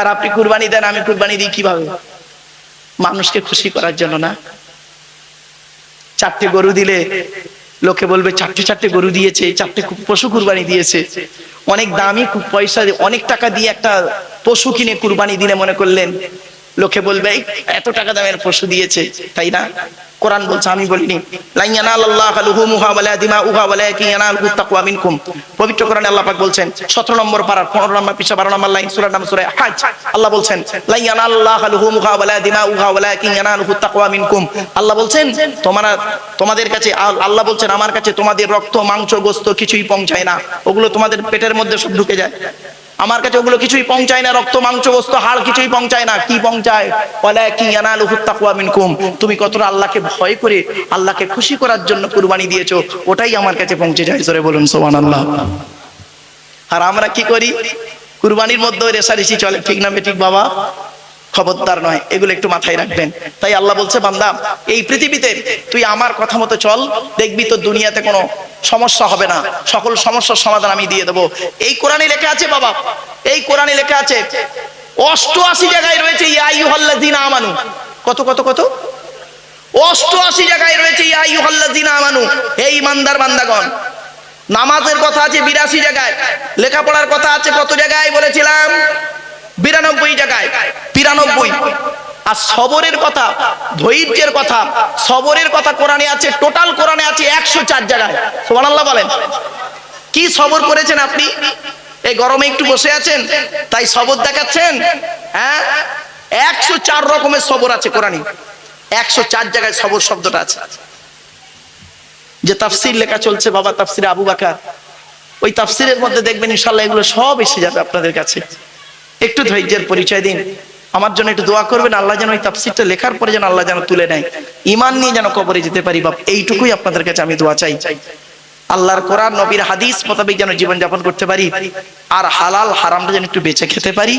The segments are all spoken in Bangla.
আর আপনি কুরবানি দেন, আমি কুরবানি দিই কীভাবে? মানুষকে খুশি করার জন্য না। চারটে গরু দিলে লোকে বলবে, চারটে চারটে গরু দিয়েছে, চারটে পশু কুরবানি দিয়েছে। অনেক দামি পয়সা অনেক টাকা দিয়ে একটা পশু কিনে কুরবানি দিলে মনে করলেন লোকে বলবে এত টাকা দামের পশু দিয়েছে, তাই না? কোরআন বলছে, আমি বলিনি পবিত্র আল্লাহ পাক বলছেন 17 নম্বর পারার 15 নম্বর পৃষ্ঠা 12 নম্বর লাইন নাম হাজ, আল্লাহ বলছেন আল্লাহ বলছেন, তোমরা, তোমাদের কাছে আল্লাহ বলছেন, আমার কাছে তোমাদের রক্ত, মাংস, গোস্ত কিছুই পৌঁছায় না, ওগুলো তোমাদের পেটের মধ্যে সব ঢুকে যায়। আমার কাছে ওগুলো কিছুই পৌঁছায় না, রক্ত, মাংস, বস্তু, হাড় কিছুই পৌঁছায় না। কি পৌঁছায়? বলে তুমি কতটা আল্লাহকে ভয় করে, আল্লাহকে খুশি করার জন্য কুরবানি দিয়েছ, ওটাই আমার কাছে পৌঁছে যায়। সরে বলুন, সুবহানাল্লাহ। আর আমরা কি করি? কুরবানির মধ্যে রেশারেশি চলে, ঠিক না ঠিক বাবা? খবরদার নয়, এগুলো একটু মাথায় রাখবেন। তাই আল্লাহ বলছে, বান্দা, এই পৃথিবীতে তুই আমার কথা মতো চল, দেখবি তো দুনিয়াতে কোনো সমস্যা হবে না। সকল সমস্যার সমাধান আমি দিয়ে দেবো। এই কোরআনে লেখা আছে বাবা, এই কোরআনে লেখা আছে, অষ্টআশি জায়গায় রয়েছে ইয়াইয়ুহাল্লাযিনা আমানু। কত কত কত? অষ্টআশি জায়গায় রয়েছে ইয়াইয়ুহাল্লাযিনা আমানু। এই ইমানদার বান্দাগণ, নামাজের কথা আছে বিরাশি জায়গায়, লেখাপড়ার কথা আছে কত জায়গায় বলেছিলাম? বিরানব্বই জায়গায় বিরানব্বই আর সবরের কথা, ধৈর্যের কথা, সবরের কথা কোরআনে আছে, টোটাল কোরআনে আছে একশো চার জায়গায়। বলেন। কি সবর করেছেন আপনি? এই গরমে একটু বসে আছেন, তাই সবর দেখাচ্ছেন? হ্যাঁ? একশো চার রকমের সবর আছে কোরআনে। একশো চার জায়গায় সবর শব্দটা আছে। যে তাফসির লেখা চলছে, বাবা তাফসিরে আবু বাকার। ওই তাফসিরের মধ্যে দেখবেন ইনশাল্লাহ এগুলো সব এসে যাবে আপনাদের কাছে। একটু ধৈর্যের পরিচয় দিন। আমার জন্য একটু দোয়া করবেন, আল্লাহ যেন ওই তাফসিরটা লেখার পরে যেন আল্লাহ যেন তুলে নেয়। ইমান নিয়ে যেন কবরে যেতে পারি, বাপ, এইটুকুই আপনাদের কাছে আমি দোয়া চাই। আল্লাহর কোরআন, নবীর হাদিস মোতাবেক যেন জীবন যাপন করতে পারি, আর হালাল হারামটা যেন একটু বেঁচে খেতে পারি,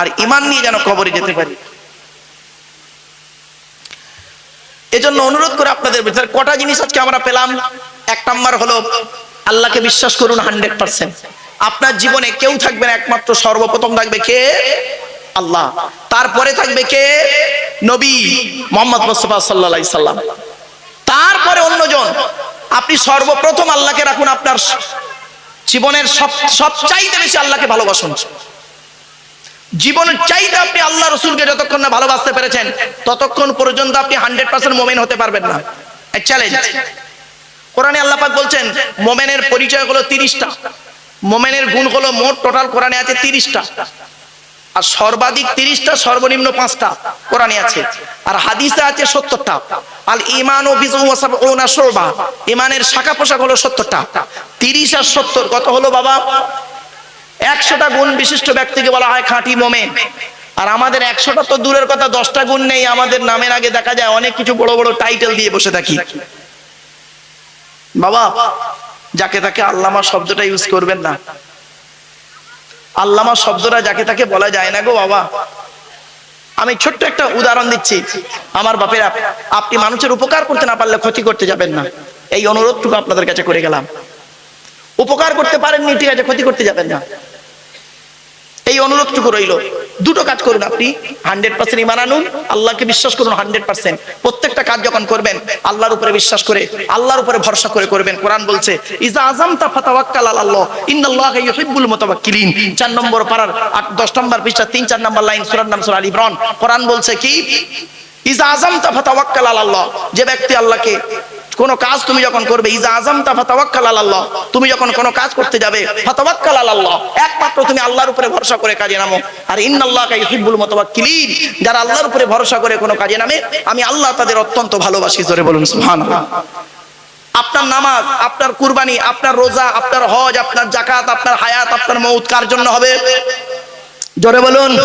আর ইমান নিয়ে যেন কবরে যেতে পারি। এজন্য অনুরোধ করে আপনাদের ভিতরে কটা জিনিস আজকে আমরা পেলাম। এক নাম্বার হলো, আল্লাহকে বিশ্বাস করুন হান্ড্রেড পার্সেন্ট। আপনার জীবনে কেউ থাকবে না, একমাত্র সর্বপ্রথম থাকবে কে? আল্লাহ। তারপরে থাকবে কে? নবী মোহাম্মদ মুস্তফা সাল্লাহ সাল্লাম। তারপরে অন্যজন। আপনি সর্বপ্রথম আল্লাহকে রাখুন, আপনার জীবনের সব, সবচাইতে বেশি আল্লাহকে ভালোবাসুন। জীবনের চাইতে আপনি আল্লাহ রসুলকে যতক্ষণ না ভালোবাসতে পেরেছেন, ততক্ষণ পর্যন্ত আপনি হান্ড্রেড পার্সেন্ট মোমেন হতে পারবেন না। চ্যালেঞ্জ কোরআনে আল্লাহ পাক বলছেন, মোমেনের পরিচয় হলো তিরিশটা। মোমেনের গুণ হলো মোট টোটাল কোরআনে আছে তিরিশটা। আর সর্বাধিক তিরিশটা, সর্বনিম্ন পাঁচটা কোরআনে আছে। আর হাদিসে আছে সত্তরটা। আল ইমান ও বিজু ওনা শোরবা ইমানের শাখা পোশাক হলো সত্তরটা। তিরিশ আর সত্তর, কত হলো বাবা? একশোটা গুণ বিশিষ্ট ব্যক্তিকে বলা হয় খাঁটি মোমেন। আর আমাদের একশোটা তো দূরের কথা, দশটা গুণ নেই। আমাদের নামের আগে দেখা যায় অনেক কিছু বড় বড় টাইটেল দিয়ে বসে থাকি। বাবা যাকে তাকে আল্লামা শব্দটা ইউজ করবেন না। আল্লামা শব্দটা যাকে তাকে বলা যায় না গো বাবা। আমি ছোট্ট একটা উদাহরণ দিচ্ছি। আমার বাপেরা, আপনি মানুষের উপকার করতে না পারলে ক্ষতি করতে যাবেন না। এই অনুরোধটুকু আপনাদের কাছে করে গেলাম। উপকার করতে পারেননি, ঠিক আছে, ক্ষতি করতে যাবেন না। এই অনুরোধটুকু রইল। দুটো কাজ করুন আপনি। হান্ড্রেড পার্সেন্ট ইমান আনুন, আল্লাহকে বিশ্বাস করুন হান্ড্রেড পার্সেন্ট প্রত্যেকটা কাজ যখন করবেন, আল্লাহর উপরে বিশ্বাস করে, আল্লাহর উপরে ভরসা করে করবেন। কোরআন বলছে, ইজা আজম তা ফাতাওয়াক্কাল আল্লাহ চার নম্বর পারার আট, দশ নম্বর পৃষ্ঠা তিন, চার নম্বর লাইন সূরার নাম সূরা আল কোরআন বলছে কি? ইজা আজম তা ফাতাওয়াক্কাল আল্লাহ যে ব্যক্তি আল্লাহকে কোন কাজ তুমি যখন করবে, ইজা আজম তা ফাতাওয়াক্কাল আল্লাহ তুমি যখন কোন কাজ করতে যাবে, ফাতাওয়াক্কাল আল্লাহ একমাত্র তুমি আল্লাহর উপরে ভরসা করে কাজে নামো। আর ইন্নাল্লাহকা ইউহিব্বুল মুতাওয়াক্কিলিন, যারা আল্লাহর উপরে ভরসা করে কোনো কাজে নামে, আমি আল্লাহ তাদের অত্যন্ত ভালোবাসি, জোরে বলুন, সুবহানাল্লাহ। আপনার নামাজ, আপনার কুরবানি, আপনার রোজা, আপনার হজ, আপনার জাকাত আপনার হায়াত, আপনার মৌত কার জন্য হবে? জোরে বলুন।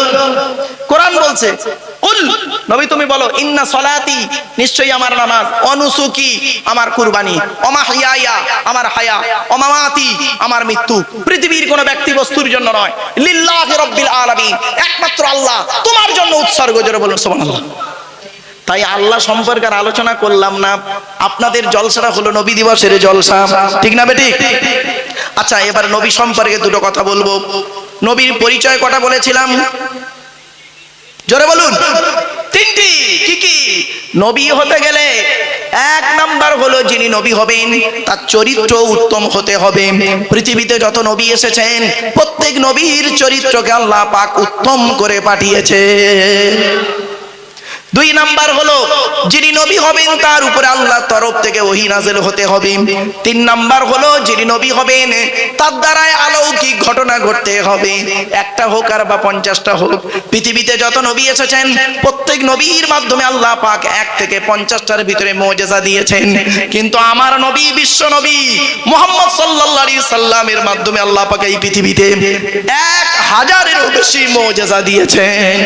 কোরআন বলছে কুল নবী তুমি বলো, ইন্না সলাতি, নিশ্চয়ই আমার নামাজ। অনুসুকি, আমার কুরবানি। অমা হিয়া আমার হায়া। অমামাতি আমার মৃত্যু। পৃথিবীর কোনো ব্যক্তি বস্তুর জন্য নয়। লিল্লাহি রাব্বিল আলামিন। একমাত্র আল্লাহ। তোমার জন্য উৎসর্গ, জোরে বলুন, সুবহানাল্লাহ। তাই আল্লাহ সম্পর্কে আলোচনা করলাম না। আপনাদের জলসাটা হলো নবী দিবসের জলসা। ঠিক না, বেটি? আচ্ছা এবার নবী সম্পর্কে দুটো কথা বলব। নবীর পরিচয় কটা বলেছিলাম? জোরে বলুন। তিনটি। কি কি? নবী হতে গেলে এক নাম্বার হলো যিনি নবী হবেন, তার চরিত্র উত্তম হতে হবে। পৃথিবীতে যত নবী এসেছেন, প্রত্যেক নবীর চরিত্রকে আল্লাহ পাক উত্তম করে পাঠিয়েছে। দুই নাম্বার হলো, যিনি নবী হবেন তার উপরে আল্লাহর তরফ থেকে ওহি নাজেল হতে হবে। তিন নাম্বার হলো, যিনি নবী হবেন, তার দ্বারায় অলৌকিক ঘটনা ঘটতে হবে। একটা হোক আর বা পঞ্চাশটা হোক, পৃথিবীতে যত নবী এসেছেন, প্রত্যেক নবীর মাধ্যমে আল্লাহ পাক এক থেকে পঞ্চাশটার ভিতরে মোজেজা দিয়েছেন। কিন্তু আমার নবী, বিশ্ব নবী, মোহাম্মদ সাল্লাল্লাহু সাল্লামের মাধ্যমে আল্লাহ পাক এই পৃথিবীতে এক হাজারেরও বেশি মোজেজা দিয়েছেন।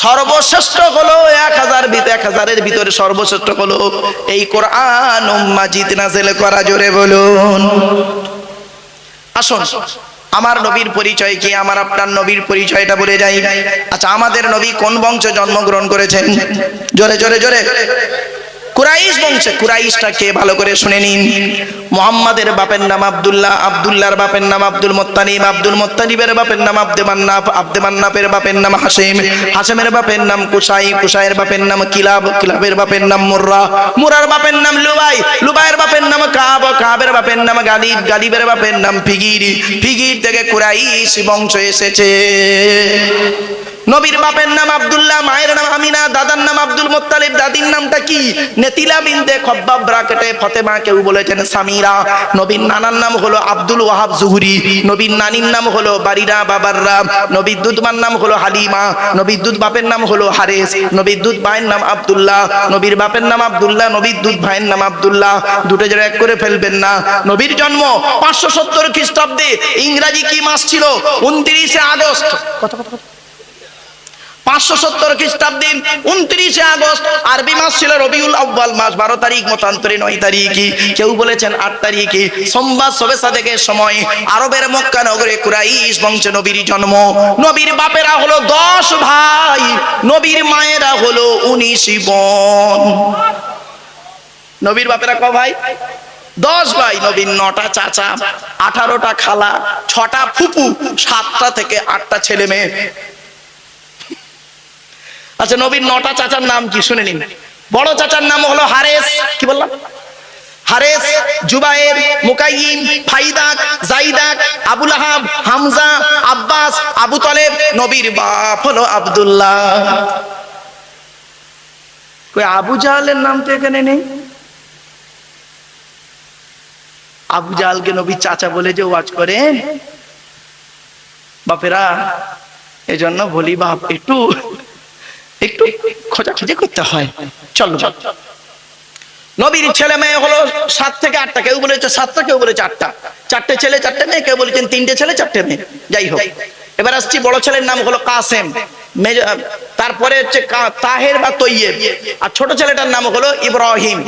সর্বশ্রেষ্ঠ হলো, এক হাজার এক হাজারের ভিতরে সর্বশ্রেষ্ঠ হলো। এই কোরআন মাজিদ নাজেল করা, জোরে বলুন। আসুন, আমার নবীর পরিচয় কি, আমার আপনার নবীর পরিচয়টা বলে যাই। আচ্ছা আমাদের নবী কোন বংশে জন্মগ্রহণ করেছেন? জোরে জোরে জোরে। কুরাইশ বংশে কুরাইশটা কে ভালো করে শুনে নিন। মোহাম্মদের বাপের নাম আব্দুল্লাহ আব্দুল্লাহর বাপের নাম আব্দুল মোত্তানিব আব্দুল মোত্তানিবের বাপের নাম আব্দে মান্নাফ আব্দে মান্নাফের বাপের নাম হাসিম হাসিমের বাপের নাম কুসাই কুসাইয়ের বাপের নাম কিলাব কিলাবের বাপের নাম মুর্রা মুরার বাপের নাম লুবাই লুবাইয়ের বাপের নাম কাব কাবের বাপের নাম গালিব গালিবের বাপের নাম ফিগির ফিগির থেকে কুরাইশ বংশ এসেছে নবীর বাপের নাম আব্দুল্লাহ মায়ের নাম আমিনা দাদার নাম আব্দুল মোত্তালিব দাদির নামটা কি নেতিলা বিনতে খব্বাব ব্রাকেটে ফতেমা কেউ বলেছেন সামিরা নবীর নানার নাম হলো আব্দুল ওয়াহাব জুহুরি, নবীর নানির নাম হলো বারিরা বাবাররা, নবীর দুধমার নাম হলো হালিমা, নবীর দুধ বাপের নাম হলো হারেস, নবীর দুধ ভাইয়ের নাম আবদুল্লাহ, নবীর বাপের নাম আব্দুল্লাহ, নবীর দুধ ভাইয়ের নাম আব্দুল্লাহ। দুটো জোড়া এক করে ফেলবেন না। নবীর জন্ম পাঁচশো সত্তর খ্রিস্টাব্দে ইংরাজি কি মাস ছিল? উনত্রিশে আগস্ট। কত কত? পাঁচশো সত্তর খ্রিস্টাব্দে উনত্রিশে আগস্ট, আরবি মাস ছিল রবিউল আব্বাল মাস, বারো তারিখ মতান্তরে নয় তারিখই। কেউ বলেছেন আট তারিখে সোমবার সবে সাদেকের সময় আরবের মক্কা নগরে কুরাইশ বংশে নবীর জন্ম। নবীর বাপেরা হলো দশ ভাই, নবীর মায়েরা হলো উনিশ বোন। নবীর বাপেরা ক ভাই? দশ ভাই, নবীর নটা চাচা, আঠারোটা খালা, ছটা ফুপু, সাতটা থেকে আটটা ছেলে মেয়ে। আচ্ছা নবীর নটা চাচার নাম কি? শুনে নিন। বড় চাচার নাম হলো হারেস। কি বললাম? হারেস আব্বাস, আবু তলেব, নবীর কই চাচা বলে যে ওয়াজ করেন বাপেরা, এজন্য বলি বাপ একটু একটু খোঁজাখুঁজি করতে হয়। চলো। নবীর ছেলে মেয়ে হলো সাত থেকে আটটা। কেউ বলেছে সাতটা, কেউ বলেছে আটটা। চারটে ছেলে, চারটে মেয়ে, কেউ বলেছেন তিনটে ছেলে, চারটে মেয়ে। যাই হোক। এবার আসছি বড় ছেলের নাম হলো কাসেম। তারপরে হচ্ছে তাহের বা তৈয়েব। আর ছোট ছেলেটার নাম হলো ইব্রাহিম।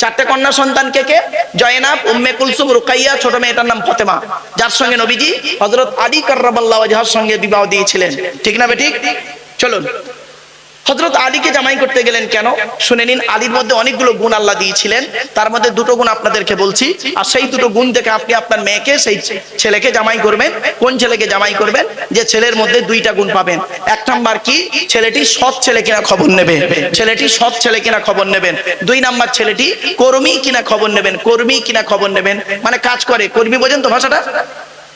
চারটে কন্যা সন্তান কে কে? জয়নাব, উম্মে কুলসুম, রুকাইয়া, ছোট মেয়েটার নাম ফতেমা। যার সঙ্গে নবীজি হযরত আলী কার্রাবাল্লাহ যার সঙ্গে বিবাহ দিয়েছিলেন। ঠিক না বেঠিক চলুন। হজরত আলীকে জামাই করতে গেলেন কেন? শুনে নিন, আলীর মধ্যে অনেকগুলো গুণ আল্লাহ দিয়েছিলেন। তার মধ্যে দুটো গুণ আপনাদেরকে বলছি। আর সেই দুটো গুণ দেখে আপনি আপনার মেয়েকে, সেই ছেলেকে জামাই করবেন। কোন ছেলেকে জামাই করবেন? যে ছেলের মধ্যে দুইটা গুণ পাবেন। এক নাম্বার কি? ছেলেটি সৎ ছেলে কিনা খবর নেবে। ছেলেটি সৎ ছেলে কিনা খবর নেবেন। দুই নাম্বার ছেলেটি কর্মী কিনা খবর নেবেন। কর্মী কিনা খবর নেবেন। মানে কাজ করে। কর্মী বোঝেন তো ভাষাটা?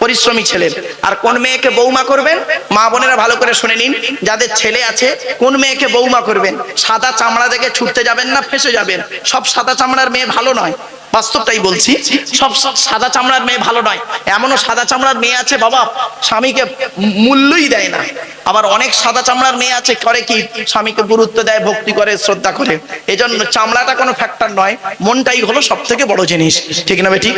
পরিশ্রমী ছেলে। আর কোন মেয়েকে বৌমা করবেন? মা বোনেরা ভালো করে শুনে নিন, যাদের ছেলে আছে, কোন মেয়েকে বৌমা করবেন? সাদা চামড়া দেখে ছুটতে যাবেন না ফেসে যাবেন? সব সাদা চামড়ার মেয়ে ভালো নয়। বাস্তবটাই বলছি, সব সাদা চামড়ার মেয়ে ভালো নয়। এমনও সাদা চামড়ার মেয়ে আছে, বাবা, স্বামীকে মূল্যই দেয় না। আবার অনেক সাদা চামড়ার মেয়ে আছে, করে কি? স্বামীকে গুরুত্ব দেয়, ভক্তি করে, শ্রদ্ধা করে। এজন্য চামড়াটা কোনো ফ্যাক্টর নয়, মনটাই হলো সব থেকে বড় জিনিস। ঠিক না ঠিক?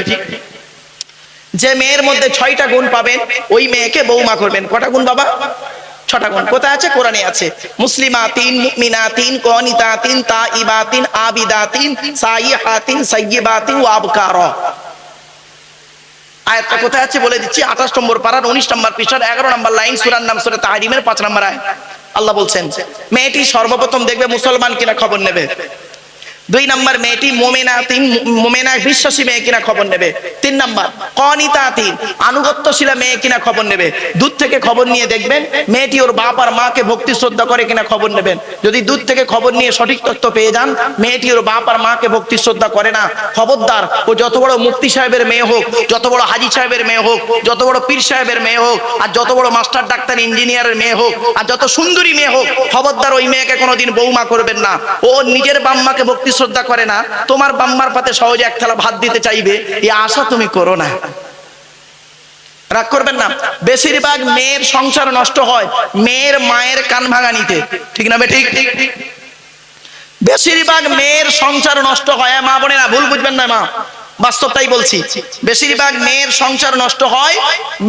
যে মেয়ের মধ্যে ছয়টা গুণ পাবেন, ওই মেয়েকে বৌমা করবেন। কটা গুণ বাবা? ছটা গুণ। কোথায় আছে? কোরআনে আছে। মুসলিমা তিন মুমিনা তিন কনিতা তিন তা ইবা তিন আবিদা তিন সাইহা তিন সৈয়বা তিন ওয়াবকার আয়াতটা কোথায় আছে? বলে দিচ্ছি, আঠাশ নম্বর পারার উনিশ নম্বর পৃষ্ঠার এগারো নম্বর লাইন, সুরার নাম সুরে তাহারিমের পাঁচ নম্বর আয় আল্লাহ বলছেন, মেয়েটি সর্বপ্রথম দেখবে মুসলমান কিনা খবর নেবে। দুই নাম্বার মেয়েটি মোমেনা তিন মোমেনা বিশ্বাসী মেয়ে কিনা খবর নেবে। তিন নাম্বার কনিতা তিন আনুগত্যশীলা মেয়ে কিনা খবর নেবে। দূর থেকে খবর নিয়ে দেখবেন, মেয়েটি ওর বাপ আর মাকে ভক্তি শ্রদ্ধা করে কিনা খবর নেবেন। যদি দূর থেকে খবর নিয়ে সঠিক তথ্য পেয়ে যান, মেয়েটি ওর বাপ আর মাকে ভক্তি শ্রদ্ধা করে না। খবরদার, ও যত বড় মুফতি সাহেবের মেয়ে হোক, যত বড় হাজি সাহেবের মেয়ে হোক, যত বড় পীর সাহেবের মেয়ে হোক, আর যত বড় মাস্টার, ডাক্তার, ইঞ্জিনিয়ারের মেয়ে হোক, আর যত সুন্দরী মেয়ে হোক, খবরদার ওই মেয়েকে কোনোদিন বৌমা করবেন না। ও নিজের বাম্মাকে ভক্তি শ্রদ্ধা করে না, তোমার বাম্মার পাতে সহজে এক থালা ভাত দিতে চাইবে এই আশা তুমি করো না। রাগ করবেন না, বেশিরভাগ মেয়ের সংসার নষ্ট হয় মেয়ের মায়ের কান ঠিক না ঠিক? বেশিরভাগ মেয়ের সংসার নষ্ট হয়। মা ভুল বুঝবেন না মা বাস্তবটাই বলছি। বেশিরভাগ মেয়ের সংসার নষ্ট হয়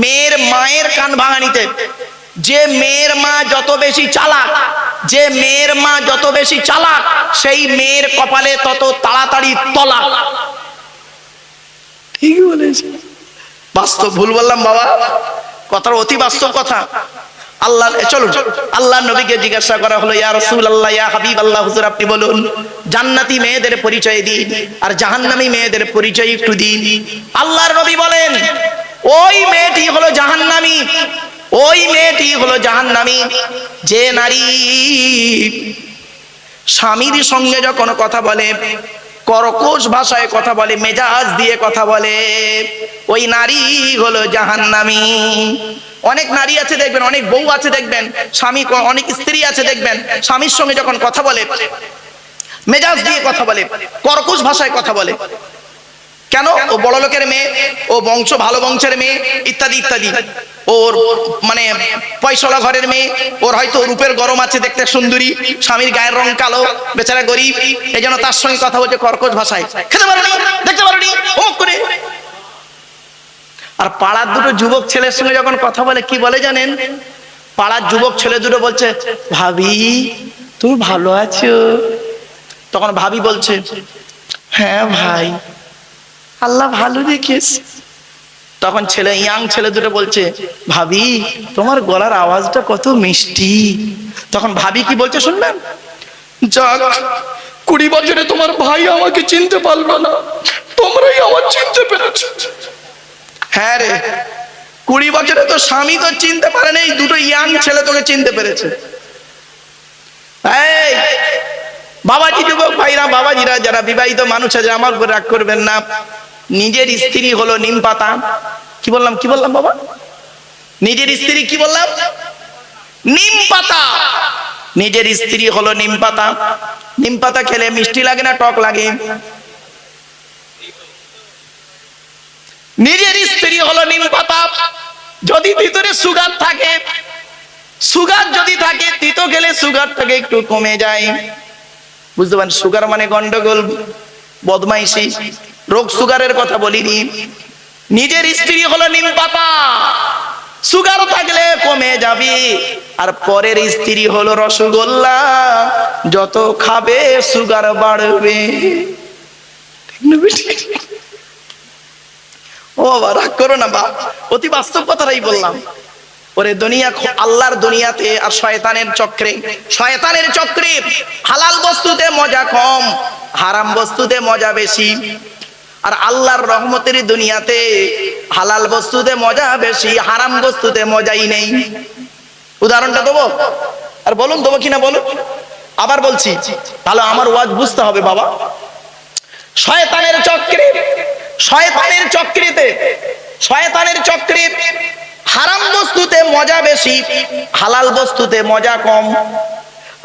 মেয়ের মায়ের কান ভাঙানিতে। যে মেয়ের মা যত বেশি চালাক, যে মেয়ের মা যত বেশি চালাক, সেই মেয়ের কপালে তত তাড়াতাড়ি তলা ঠিক বলেছে বাস্তব ভুল বললাম বাবা। কথার অতি বাস্তব কথা। আল্লাহ চলুন। আল্লাহ নবীকে জিজ্ঞাসা করা হলো, ইয়া রাসূল আল্লাহ ইয়া হাবিব আল্লাহ হুজুর, আপনি বলুন, জান্নাতি মেয়েদের পরিচয় দিন আর জাহান্নামী মেয়েদের পরিচয় একটু দিন। আল্লাহর নবী বলেন, ওই মেয়েটি হলো জাহান্নামী। ওই মেয়েটি হলো জাহান্নামী। যে নারী স্বামীর সঙ্গে যখন কথা বলে, কর্কশ ভাষায় কথা বলে, মেজাজ দিয়ে কথা বলে, ওই নারী হলো জাহান্নামী। অনেক নারী আছে দেখবেন, অনেক বউ আছে দেখবেন, স্বামী অনেক স্ত্রী আছে দেখবেন, স্বামীর সঙ্গে যখন কথা বলে, মেজাজ দিয়ে কথা বলে, কর্কশ ভাষায় কথা বলে। কেন? ও বড় লোকের মেয়ে, ও বংশ, ভালো বংশের মেয়ে, ইত্যাদি ইত্যাদি। ওর মানে পয়সলা ঘরের মেয়ে, ওর হয়তো রূপের গরম আছে দেখতে সুন্দরী, স্বামীর গায়ের রং কালো, বেচারা গরিব এই জন্য তার সঙ্গে কথা বলছে কর্কশ ভাষায়। খেতে পারোনি? দেখতে অমুক করে। আর পাড়ার দুটো যুবক ছেলের সঙ্গে যখন কথা বলে, কি বলে জানেন? পাড়ার যুবক ছেলে দুটো বলছে, ভাবি, তুমি ভালো আছো? তখন ভাবি বলছে হ্যাঁ ভাই, আল্লাহ ভালো রেখেছে তখন ছেলে, ইয়াং ছেলে দুটো বলছে, ভাবি, তোমার গলার আওয়াজটা কত মিষ্টি। তখন ভাবি কি বলছে শুনবেন? যাক, কুড়ি বছরে তোমার ভাই আমাকে চিনতে পারল না। তোমরাই আমার চিনতে পেরেছ। হ্যাঁ রে, কুড়ি বছরে তো স্বামী তো চিনতে পারে নাই, দুটো ইয়াং ছেলে তোকে চিনতে পেরেছে। বাবাজি যুবক ভাইরা, বাবাজিরা যারা বিবাহিত মানুষ আছে, আমার উপর রাগ করবেন না। নিজের স্ত্রী হলো নিম পাতা। কি বললাম কি বললাম বাবা? নিজের স্ত্রী কি বললাম? নিম পাতা। নিজের স্ত্রী হলো নিম পাতা। নিম পাতা খেলে মিষ্টি লাগে না, টক লাগে? নিজের স্ত্রী হলো নিম পাতা। যদি ভিতরে সুগার থাকে, সুগার যদি থাকে, তিতো খেলে সুগারটাকে একটু কমে যায়। বুঝতে পারেন সুগার মানে গন্ডগোল, বদমাইশি। রোগ সুগারের কথা বলিনি। নিজের স্ত্রী হলো নিম পাতা। সুগার থাকলে কমে যাবে। আর পরের স্ত্রী হলো রসগোল্লা। যত খাবে সুগার বাড়বে? ও বাবা, রাগ করো না বাপ। অতি বাস্তব কথাটাই বললাম। ওরে দুনিয়া আল্লাহর দুনিয়াতে আর শয়তানের চক্রে। শয়তানের চক্রে হালাল বস্তুতে মজা কম, হারাম বস্তুতে মজা বেশি। আর আল্লাহর রহমতের দুনিয়াতে হালাল বস্তুতে মজা বেশি, হারাম বস্তুতে মজাই নেই। উদাহরণটা দেবো? আর বলুন, দেবো কিনা বলুন? আবার বলছি, তাহলে আমার ওয়াজ বুঝতে হবে বাবা। শয়তানের চক্রে, শয়তানের চক্রেতে, শয়তানের চক্রে হারাম বস্তুতে মজা বেশি, হালাল বস্তুতে মজা কম।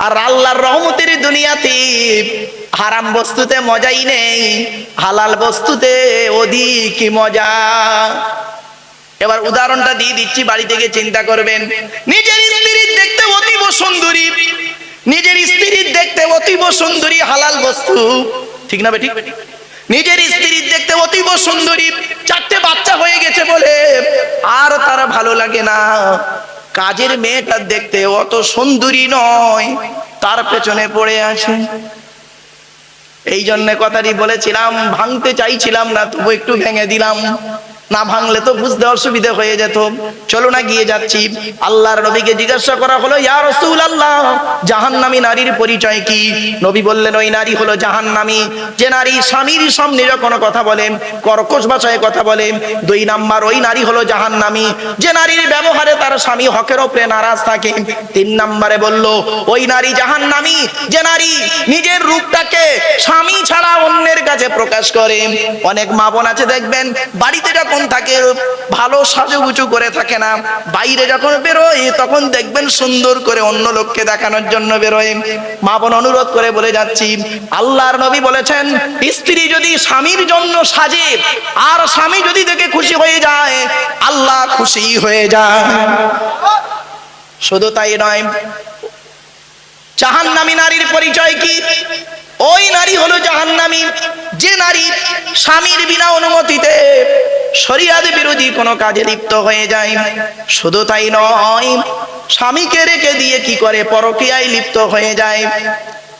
আর আল্লাহর রহমতের দুনিয়াতে হারাম বস্তুতে মজাই নেই, হালাল বস্তুতে অধিক মজা। এবার উদাহরণটা দিয়ে দিচ্ছি, বাড়ি থেকে চিন্তা করবেন। নিজের স্ত্রীর দেখতে অতীব সুন্দরী, নিজের স্ত্রীর দেখতে অতীব সুন্দরী, হালাল বস্তু। ঠিক না বেঠিক? নিজের স্ত্রীর দেখতে অতীব সুন্দরী, চারটে বাচ্চা হয়ে গেছে বলে আর তারা ভালো লাগে না। কাজের মেয়েটা দেখতে অত সুন্দরী নয়, তার পেছনে পড়ে আছে। এই জন্য কথাটি বলেছিলাম, ভাঙতে চাইছিলাম না, তবু একটু ভেঙে দিলাম। না ভাঙলে তো বুঝতে অসুবিধা হয়ে যেত। চলো না গিয়ে যাচ্ছি। আল্লাহর নবীকে জিজ্ঞাসা করা হলো, ইয়া রসুল জাহান্নামী নারীর পরিচয় কি? নবী বললেন, ওই নারী হলো জাহান্নামী। যে নারী স্বামীর সামনে যখন কথা বলে, কর্কশ ভাষায় কথা বলে, দুই নাম্বার ওই নারী হলো জাহান্নামী। যে নারীর ব্যবহারে তার স্বামী হকের ওপরে নারাজ থাকে, তিন নাম্বারে বলল, ওই নারী জাহান্নামী, যে নারী নিজের রূপটাকে স্বামী ছাড়া অন্যের কাছে প্রকাশ করে। অনেক মা বোন আছে, দেখবেন, বাড়িতে যখন থাকে ভালো সাজুগুজু করে থাকে না, বাইরে যখন বেরোয়, তখন দেখবেন সুন্দর করে অন্য লোককে দেখানোর জন্য বেরোয়। মা বোন অনুরোধ করে বলে যাচ্ছি, আল্লাহর নবী বলেছেন, স্ত্রী যদি স্বামীর জন্য সাজে, আর স্বামী যদি দেখে খুশি হয়ে যায়, আল্লাহ খুশি হয়ে যায়। শুধু তাই নয়, জাহান্নামী নারীর পরিচয় কি? ওই নারী হলো জাহান্নামী, যে নারী স্বামীর বিনা অনুমতিতে শরিয়াদ বিরোধী কোনো কাজে লিপ্ত হয়ে যায়। শুধু তাই নয়, স্বামীকে রেখে দিয়ে কি করে পরকিয়ায় লিপ্ত হয়ে যায়?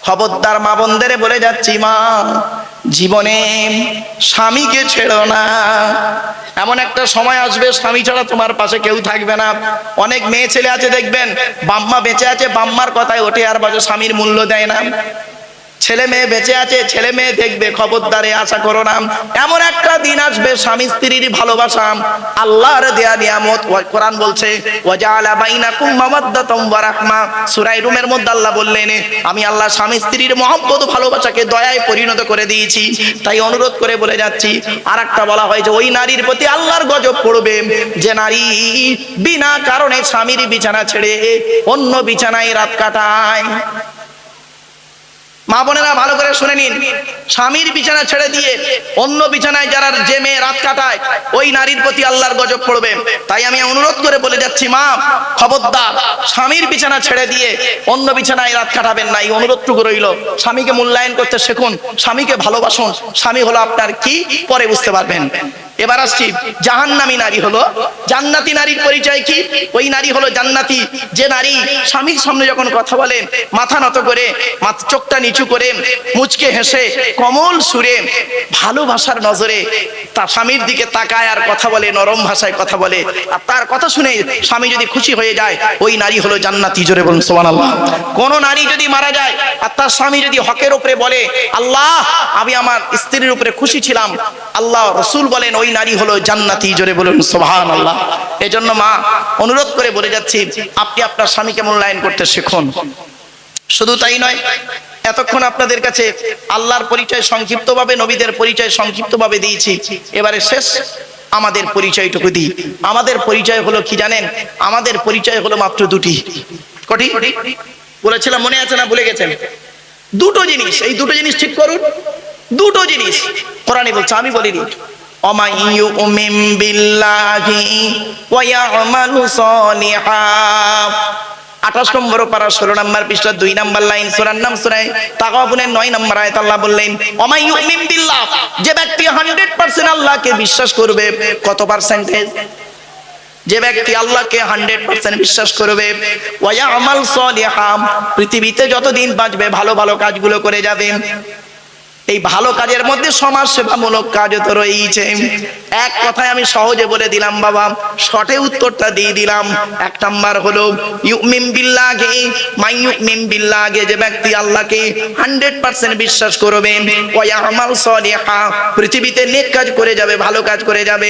খবরদার মা বোনদের বলে যাচ্ছি, মা, জীবনে স্বামীকে ছেড়ো না। এমন একটা সময় আসবে, স্বামী ছাড়া তোমার পাশে কেউ থাকবে না। অনেক মেয়ে ছেলে আছে, দেখবেন, বাম্মা বেঁচে আছে, বাম্মার কথায় ওঠে, আর বাজে স্বামীর মূল্য দেয় না। ছেলে মেয়ে বেঁচে আছে, ছেলে মেয়ে দেখবে, খবরদারে আশা করো না। এমন একটা দিন আসবে, স্বামী স্ত্রীর ভালোবাসা। আল্লাহর দেয়া নিয়ামত কোরআন বলছে ওয়াজালা বাইনাকুম ওয়া রাহমা। সূরা রুমের মধ্যে আল্লাহ বললেন, আমি আল্লাহ স্বামী স্ত্রীর মহব্বত, ভালোবাসাকে দয়ায় পরিণত করে দিয়েছি। তাই অনুরোধ করে বলে যাচ্ছি আর একটা বলা হয় যে, ওই নারীর প্রতি আল্লাহর গজব পড়বে। যে নারী বিনা কারণে স্বামীর বিছানা ছেড়ে অন্য বিছানায় রাত কাটায়। মা বোনেরা ভালো করে শুনে নিন। স্বামীর বিছানা ছেড়ে দিয়ে অন্য বিছানায় যারা যে মেয়ে রাত কাটায়, ওই নারীর প্রতি আল্লাহর গজব পড়বে। তাই আমি অনুরোধ করে বলে যাচ্ছি, মা, খবরদার, স্বামীর বিছানা ছেড়ে দিয়ে অন্য বিছানায় রাত কাটাবেন না। এই অনুরোধটুকু রইল। স্বামীকে মূল্যায়ন করতে শিখুন, স্বামীকে ভালোবাসুন। স্বামী হলো আপনার কি, পরে বুঝতে পারবেন। এবার আসছি, জাহান্নামী নারী হলো। জান্নাতি নারীর পরিচয় কি? ওই নারী হলো জান্নাতি। যে নারী স্বামীর সামনে যখন কথা বলে, মাথা নত করে চোখটা নিচু করে, মুচকে হেসে, কমল সুরে, ভালোবাসার নজরে তার স্বামীর দিকে তাকায় আর কথা বলে, নরম ভাষায় কথা বলে। আর তার কথা শুনে স্বামী যদি খুশি হয়ে যায়, ওই নারী হলো জান্নাতি। জোরে বলুন, সুবহানাল্লাহ। কোন নারী যদি মারা যায়, আর তার স্বামী যদি হকের উপরে বলে, আল্লাহ, আমি আমার স্ত্রীর উপরে খুশি ছিলাম। আল্লাহ, রসুল বলেন ওই নারী হলো জান্নাতি, জোরে বলুন সোহান আল্লাহ এজন্য মা, অনুরোধ করে বলে যাচ্ছি, আপনি আপনার স্বামীকে মূল্যায়ন করতে শিখুন। শুধু তাই নয়, এতক্ষণ আপনাদের কাছে আল্লাহর পরিচয় সংক্ষিপ্তভাবে, নবীদের পরিচয় সংক্ষিপ্তভাবে দিয়েছি। এবারে শেষ, আমাদের পরিচয়টুকু দিই। আমাদের পরিচয় হলো কি জানেন? আমাদের পরিচয় হলো মাত্র দুটি। কটি? বলেছিলাম, মনে আছে না? ভুলে গেছেন? দুটো জিনিস, এই দুটো জিনিস ঠিক করুন। দুটো জিনিস, কোরআনে বলছে, আমি বলিনি। ইউমিন বিল্লাহি ওয়া ইয়ামালু সলিহা আঠাশ নম্বর পারা ষোলো নম্বর পৃষ্ঠা, দুই নম্বর লাইন, সুরার নাম সুরায় তাকাবুনের নয় নম্বর আয়াত আল্লাহ বললেন অমাই ইউমিন বিল্লাহ যে ব্যক্তি হান্ড্রেড পার্সেন্ট আল্লাহকে বিশ্বাস করবে, কত পার্সেন্টেজ যে ব্যক্তি আল্লাহকে হান্ড্রেড পার্সেন্ট বিশ্বাস করবে, ওয়া আমাল সলিহাম পৃথিবীতে যতদিন বাঁচবে, ভালো ভালো কাজগুলো করে যাবে। এই ভালো কাজের মধ্যে সমাজ সেবামূলক কাজও তো রয়েছে এক কথায় আমি সহজে বলে দিলাম, বাবা শর্টে উত্তরটা দিয়ে দিলাম। এক নাম্বার হলো, ইউমিন বিল্লাহে মাই ইউমিন বিল্লাহে যে ব্যক্তি আল্লাহকে 100% বিশ্বাস করবে, ওয়া আমাল সলিহা পৃথিবীতে নেক কাজ করে যাবে, ভালো কাজ করে যাবে।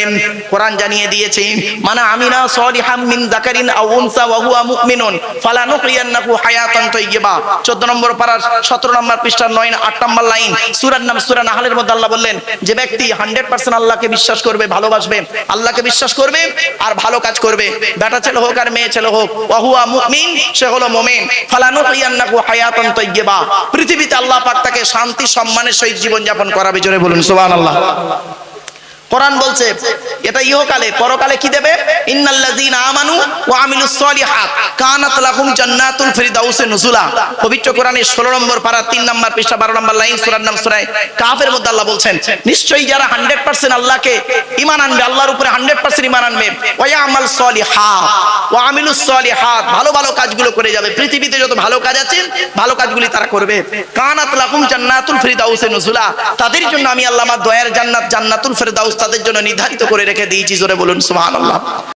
কোরআন জানিয়ে দিয়েছে মানে আমিনা সলিহাম মিন যাকারিন আও উনসা ওয়া হুয়া মুমিনুন, ফালা ফালানুহিয়ান্নাহু হায়াতান তাইয়্যিবা 14 নম্বর পারা 17 নম্বর পৃষ্ঠা 9 8 নম্বর লাইন। সূরার নাম সুরা নাহালের মধ্যে আল্লাহ বললেন, যে ব্যক্তি 100% আল্লাহকে বিশ্বাস করবে, ভালোবাসবে, আল্লাহকে বিশ্বাস করবে আর ভালো কাজ করবে, বেটা ছেলে হোক আর মেয়ে ছেলে হোক অহুয়া হুয়া মুমিন, সে হলো মোমেন। ফালানু ইয়ান্নাকু হায়াতান তাইয়্যিবা। পৃথিবীতে আল্লাহ পাক তাকে শান্তি, সম্মানের সহিত জীবনযাপন করাবে, জোরে বলুন, সুবহানাল্লাহ। কোরআন বলছে, এটা ইহকালে, পরকালে কি দেবে? ইন্নাল্লাযীনা আমানু ওয়া আমিলুস সলিহাত। কানাত লাহুম জান্নাতুল ফিরদাউসে নুজুলা। পবিত্র কোরআনের 16 নম্বর পারা 3 নম্বর পৃষ্ঠা 12 নম্বর লাইন, সূরার নাম কাফের মধ্যে আল্লাহ বলছেন, নিশ্চয়ই যারা 100% আল্লাহকে ঈমান আনবে, আল্লাহর উপরে 100% ঈমান আনবে ওয়া ওয়া আমিলুস সলিহাত, ভালো ভালো কাজগুলো করে যাবে। পৃথিবীতে যত ভালো কাজ আছে, ভালো কাজগুলি তারা করবে। কানাত লাহুম জান্নাতুল ফিরদাউসে নুজুলা। তাদের জন্য আমি আল্লাহ আমার দয়ার জান্নাত, জান্নাতুল ফিরদাউস তাদের জন্য নির্ধারিত করে রেখে দিয়েছি জোরে বলুন সুবহানাল্লাহ।